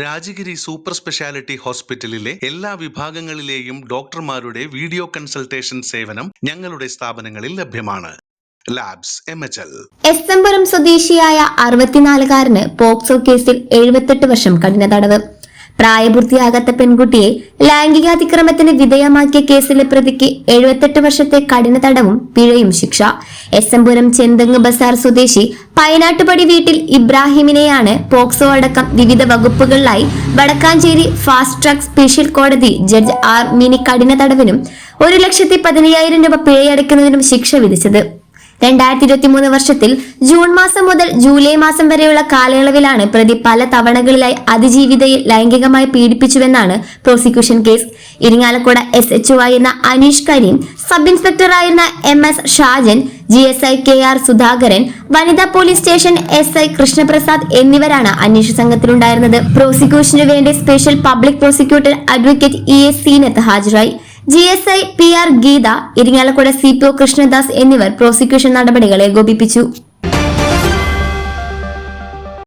Rajagiri super speciality ഹോസ്പിറ്റലിലെ എല്ലാ വിഭാഗങ്ങളിലെയും ഡോക്ടർമാരുടെ വീഡിയോ കൺസൾട്ടേഷൻ സേവനം ഞങ്ങളുടെ സ്ഥാപനങ്ങളിൽ ലഭ്യമാണ്. ലാബ്സ് എം എസ് എംപുരം സ്വദേശിയായ അറുപത്തിനാലുകാരന് പോക്സോ കേസിൽ എഴുപത്തെട്ട് വർഷം കഠിന തടവ്. പ്രായപൂർത്തിയാകാത്ത പെൺകുട്ടിയെ ലൈംഗികാതിക്രമത്തിന് വിധേയമാക്കിയ കേസിലെ പ്രതിക്ക് എഴുപത്തെട്ട് വർഷത്തെ കഠിന തടവും പിഴയും ശിക്ഷ. എസ് എംപുരം ചെന്തങ്ങ് ബസാർ സ്വദേശി പൈനാട്ടുപടി വീട്ടിൽ ഇബ്രാഹിമിനെയാണ് പോക്സോ അടക്കം വിവിധ വകുപ്പുകളിലായി വടക്കാഞ്ചേരി ഫാസ്റ്റ് ട്രാക്ക് സ്പെഷ്യൽ കോടതി ജഡ്ജ് ആർ മിനി കഠിന തടവിനും ഒരു ലക്ഷത്തി പതിനയ്യായിരം രൂപ പിഴയടയ്ക്കുന്നതിനും ശിക്ഷ വിധിച്ചത്. രണ്ടായിരത്തി ഇരുപത്തി മൂന്ന് വർഷത്തിൽ ജൂൺ മാസം മുതൽ ജൂലൈ മാസം വരെയുള്ള കാലയളവിലാണ് പ്രതി പല തവണകളിലായി അതിജീവിതയെ ലൈംഗികമായി പീഡിപ്പിച്ചുവെന്നാണ് prosecution case. Irinjalakuda S H ആയിരുന്ന Aneesh Kareem sub ഇൻസ്പെക്ടറായിരുന്ന M S Shajan G S I K R Sudhakaran വനിതാ police station S I Krishnaprasad എന്നിവരാണ് അന്വേഷണ സംഘത്തിലുണ്ടായിരുന്നത്. പ്രോസിക്യൂഷനു വേണ്ടി special public prosecutor advocate E S Seenath ഹാജരായി. G S I P R Geetha Irinjalakuda C P O Krishnadas എന്നിവർ prosecution നടപടികളെ ഏകോപിപ്പിച്ചു.